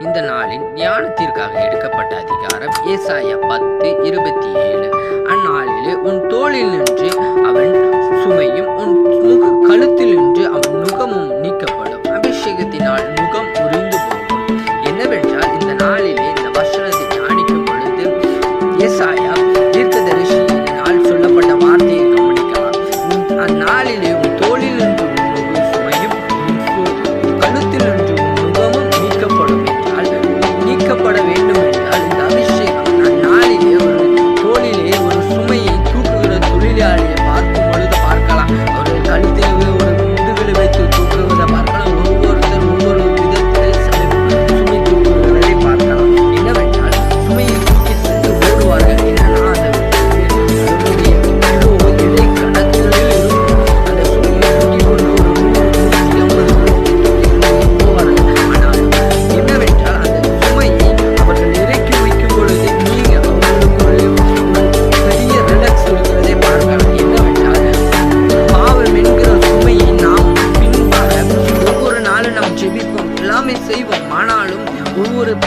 இந்த நாளின் ஞானத்திற்காக எடுக்கப்பட்ட அதிகாரம் ஏசாய பத்து இருபத்தி ஏழு அந்நாளிலே உன் தோளில் நின்று அவன் சுமையும் உன் முக கழுத்தில்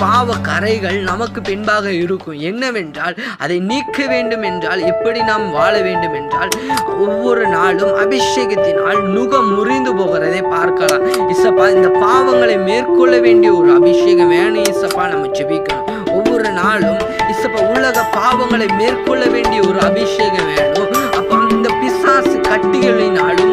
பாவ கரைகள் நமக்கு பின்பாக இருக்கும். என்னவென்றால் அதை நீக்க வேண்டும் என்றால் எப்படி நாம் வாழ வேண்டும் என்றால் ஒவ்வொரு நாளும் அபிஷேகத்தினால் நுகம் முறிந்து போகிறதை பார்க்கலாம். இசப்பா இந்த பாவங்களை மேற்கொள்ள வேண்டிய ஒரு அபிஷேகம் வேணும் இசப்பா நம்ம ஜெபிக்கணும். ஒவ்வொரு நாளும் இசப்பா உலக பாவங்களை மேற்கொள்ள வேண்டிய ஒரு அபிஷேகம் வேணும். அப்போ இந்த பிசாசு கட்டிகளினாலும்